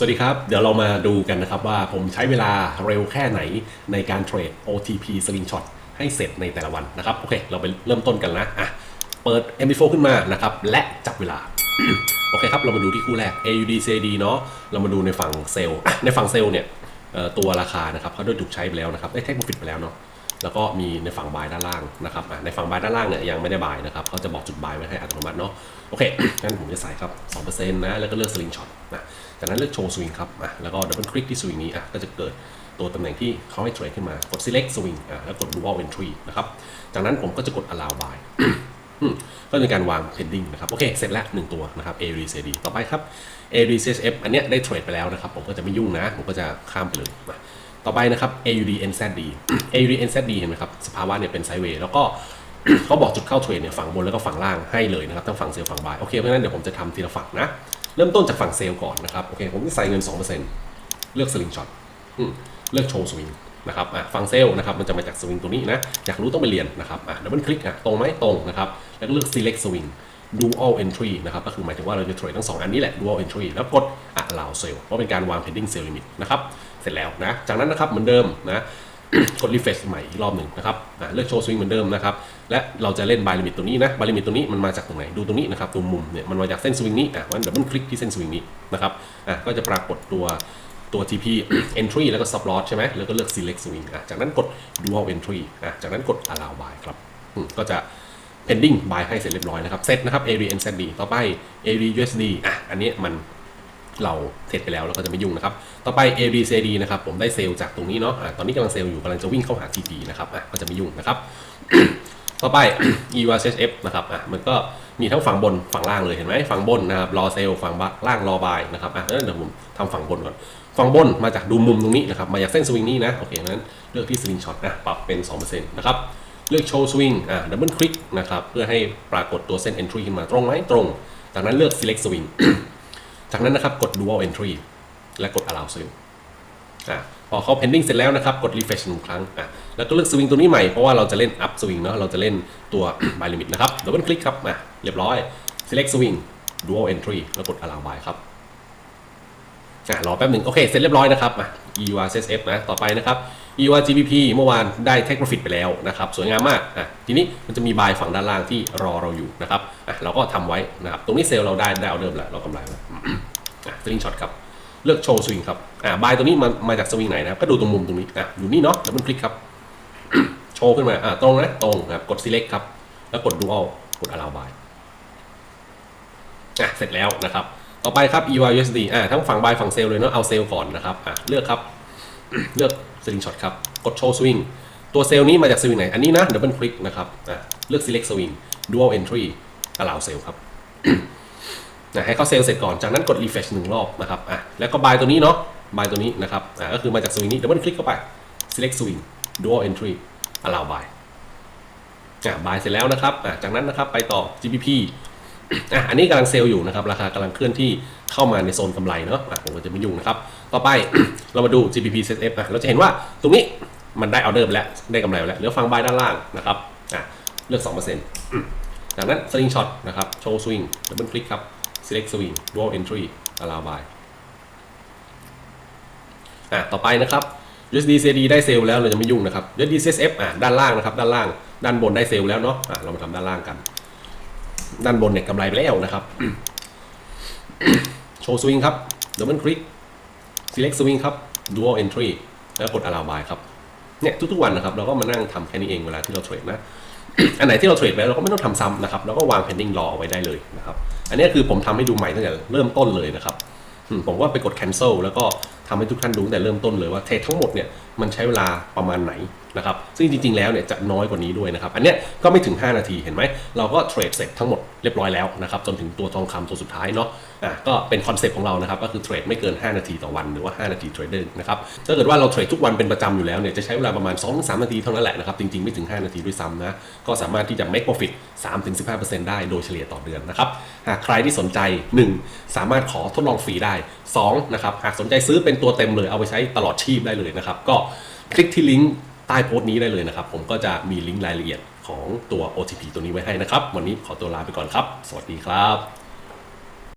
สวัสดีครับ เดี๋ยวเรามาดูกันนะครับว่าผมใช้เวลาเร็วแค่ไหนในการเทรด OTP Slingshot ให้เสร็จในแต่ละวันนะครับ โอเค เราไปเริ่มต้นกันนะอะเปิด MD4 ขึ้นมานะครับ และจับเวลา โอเคครับ เรามาดูที่คู่แรก AUD CAD เนาะเรามาดูในฝั่งเซลล์ในฝั่งเซลล์เนี่ยตัวราคานะครับเขาได้ถูกใช้ไปแล้วนะครับได้เทคโปรฟิตไปแล้วเนาะ แล้วก็มีในฝั่งบายด้านล่างนะครับในฝั่งบายด้านล่างเนี่ยยังไม่ได้บายนะครับเขาจะบอกจุดบายไว้ให้อัตโนมัติเนาะโอเคงั้นผมจะใส่ครับ2%นะแล้วก็เลือก Slingshot นะจากนั้นเลือกโชว์สวิงครับอะแล้วก็ดับเบิลคลิกที่สวิงนี้อะก็จะเกิดตัวตำแหน่งที่เขาให้เทรดขึ้นมากด select swing อะแล้วกด dual entry นะครับจากนั้นผมก็จะกด allow buy ก็เป็นการวาง pending นะครับโอเค เสร็จแล้ว 1 ตัวนะครับ a r c d ต่อไปครับ a r c f อันเนี้ยได้เทรดไปแล้วนะครับ ผมก็จะไม่ยุ่งนะ ผมก็จะข้ามไปเลย ต่อไปนะครับ AUD NZD AUD NZD เห็นไหมครับ สภาวะเนี่ยเป็นไซด์เวย์แล้วก็เขาบอกจุดเข้าเทรดเนี่ยฝั่งบนแล้วก็ฝั่งล่างให้เลยนะครับทั้งฝั่งเซลล์ฝั่งบายโอเคเพราะฉะนั้นเดี๋ยวผมจะทำทีละฝั่งนะ เริ่มต้นจากฝั่งเซลล์ก่อนนะครับโอเคผมจะใส่เงิน 2%เลือกสลิงช็อตเลือกโชว์สวิงนะครับอะฝั่งเซลล์นะครับมันจะมาจากสวิงตัวนี้นะอยากรู้ต้องไปเรียนนะครับอะดับเบิลคลิกอะตรงไหมตรงนะครับแล้วก็เลือก select swing dual entry นะครับ ก็คือหมายถึงว่าเราจะเทรดทั้งสองอันนี้แหละ dual entry แล้วกด allow sell เพราะเป็นการวาง pending sell limit นะครับ เสร็จแล้วนะ จากนั้นนะครับเหมือนเดิมนะกด refresh ใหม่อีกรอบหนึ่งนะครับอะเลือกโชว์สวิงเหมือนเดิมนะครับ และเราจะเล่นบายลิมิตตัวนี้นะบายลิมิตตัวนี้มันมาจากตรงไหน ดูตรงนี้นะครับ ตรงมุมเนี่ย มันมาจากเส้นสวิงนี้ อะวันดับเบิลคลิกที่เส้นสวิงนี้นะครับ อะก็จะปรากฏตัวตัว TP entry แล้วก็ stop loss ใช่ไหมแล้วก็เลือก select swing อะจากนั้นกด dual entry อะจากนั้นกด allow buy ครับก็จะ pending buy ให้เสร็จเรียบร้อยนะครับเสร็จนะครับ AD NZD ต่อไป AD USD อะอันนี้มันเราเสร็จไปแล้วเราก็จะไม่ยุ่งนะครับ ต่อไป A B C D นะครับ ผมได้เซลล์จากตรงนี้เนาะอะตอนนี้กำลังเซลล์อยู่กำลังจะวิ่งเข้าหา TP นะครับอะก็จะไม่ยุ่งนะครับ ต่อไป E Y S F นะครับอะมันก็มีทั้งฝั่งบนฝั่งล่างเลยเห็นไหมฝั่งบนนะครับรอเซลล์ฝั่งล่างรอบายนะครับอะแล้วเดี๋ยวผมทำฝั่งบนก่อน ฝั่งบนมาจากดูมุมตรงนี้นะครับ มาจากเส้นสวิงนี้นะ โอเคงั้นเลือกที่สวิงช็อตนะ ปรับเป็น 2%นะครับ เลือกโชว์สวิงอะดับเบิลคลิกนะครับเพื่อให้ปรากฏตัวเส้น entry ขึ้นมาตรงไหมตรง จากนั้นเลือก select swing จากนั้นนะครับกด dual entry และกด allow swing อะพอเขา pending เสร็จแล้วนะครับ กด refresh หนึ่งครั้งอะแล้วก็เลือก swing ตัวนี้ใหม่ เพราะว่าเราจะเล่น up swing เนาะเราจะเล่นตัว buy limit นะครับ double click ครับอะเรียบร้อย select swing dual entry แล้วกด allow buy ครับอะรอแป๊บหนึ่งโอเค เสร็จเรียบร้อยนะครับอะ EURSF นะ ต่อไปนะครับ EUR GBP เมื่อวานได้ take profit ไปแล้วนะครับ สวยงามมากอะทีนี้มันจะมี buy ฝั่งด้านล่างที่รอเราอยู่นะครับอะเราก็ทำไว้นะครับ ตรงนี้เซลล์เราได้ได้เอาเดิมแหล้วเรากำไรแล้วอะสลิงช็อตครับ เลือกโชว์สวิงครับอ่าบายตัวนี้มามาจากสวิงไหนนะครับก็ดูตรงมุมตรงนี้อะอยู่นี่เนาะดับเบิลคลิกครับโชว์ขึ้นมาอ่าตรงนะตรงนะครับกด select ครับ แล้วกด dual กด allow buy อะเสร็จแล้วนะครับ ต่อไปครับ EY USD อ่าทั้งฝั่ง buy ฝั่งเซลเลยเนาะเอาเซลก่อนนะครับอะเลือกครับ เลือกสลิงช็อตครับ กดโชว์สวิงตัวเซลล์นี้มาจากสวิงไหน อันนี้นะดับเบิลคลิกนะครับอะเลือก select swing dual entry allow sell ครับนะให้เขาเซลล์เสร็จก่อน จากนั้นกด refresh หนึ่งรอบนะครับอะแล้วก็ buy ตัวนี้เนาะ buy ตัวนี้นะครับอะก็คือมาจากสวิงนี้ double click เข้าไป select swing dual entry allow buy อะ buy เสร็จแล้วนะครับอะจากนั้นนะครับไปต่อ GBP อะอันนี้กำลังเซลล์อยู่นะครับ ราคากำลังเคลื่อนที่เข้ามาในโซนกำไรเนาะอะผมก็จะไม่ยุ่งนะครับ ต่อไปเรามาดู GBP ZF อะเราจะเห็นว่าตรงนี้มันได้ออเดอร์ไปแล้ว ได้กำไรไปแล้วเหลือฟัง buy ด้านล่างนะครับอะเลือก 2%จากนั้น sling shot นะครับ show swing double click ครับ select swing dual entry allow buy อะต่อไปนะครับ USD CAD ได้เซลล์แล้วเราจะไม่ยุ่งนะครับ USD CSF อะด้านล่างนะครับ ด้านล่าง ด้านบนได้เซลล์แล้วเนาะอะเรามาทำด้านล่างกัน ด้านบนเนี่ยกำไรไปแล้วนะครับ โชว์สวิงครับ double click select swing ครับ dual entry แล้วกด allow buy ครับเนี่ยทุกๆวันนะครับเราก็มานั่งทำแค่นี้เองเวลาที่เราเทรดนะ อันไหนที่เราเทรดไปเราก็ไม่ต้องทำซ้ำนะครับเราก็วาง pending รอเอาไว้ได้เลยนะครับ อันนี้คือผมทำให้ดูใหม่ตั้งแต่เริ่มต้นเลยนะครับผมว่าไปกด cancel แล้วก็ทำให้ทุกท่านดูตั้งแต่เริ่มต้นเลยว่าเทรดทั้งหมดเนี่ย มันใช้เวลาประมาณไหนนะครับ ซึ่งจริง ๆ แล้วเนี่ยจะน้อยกว่านี้ด้วยนะครับ อันเนี้ยก็ไม่ถึง 5 นาทีเห็นไหม เราก็เทรดเสร็จทั้งหมดเรียบร้อยแล้วนะครับ จนถึงตัวทองคำตัวสุดท้ายเนาะ อะก็เป็นคอนเซ็ปต์ของเรานะครับ ก็คือเทรดไม่เกิน 5 นาทีต่อวันหรือว่า 5 นาทีเทรดเดอร์นะครับ ถ้าเกิดว่าเราเทรดทุกวันเป็นประจำอยู่แล้วเนี่ยจะใช้เวลาประมาณ 2-3 นาทีเท่านั้นแหละนะครับ จริง ๆ ไม่ถึง 5 นาทีด้วยซ้ำนะ ก็สามารถที่จะ make profit 3-15%ได้โดยเฉลี่ยต่อเดือนนะครับ หากใครที่สนใจ 1 สามารถขอทดลองฟรีได้2นะครับ หากสนใจซื้อเป็นตัวเต็มเลยเอาไปใช้ตลอดชีพได้เลยนะครับ ก็คลิกที่ลิงก์ใต้โพสต์นี้ได้เลยนะครับ ผมก็จะมีลิงก์รายละเอียดของตัว OTP ตัวนี้ไว้ให้นะครับ วันนี้ขอตัวลาไปก่อนครับ สวัสดีครับ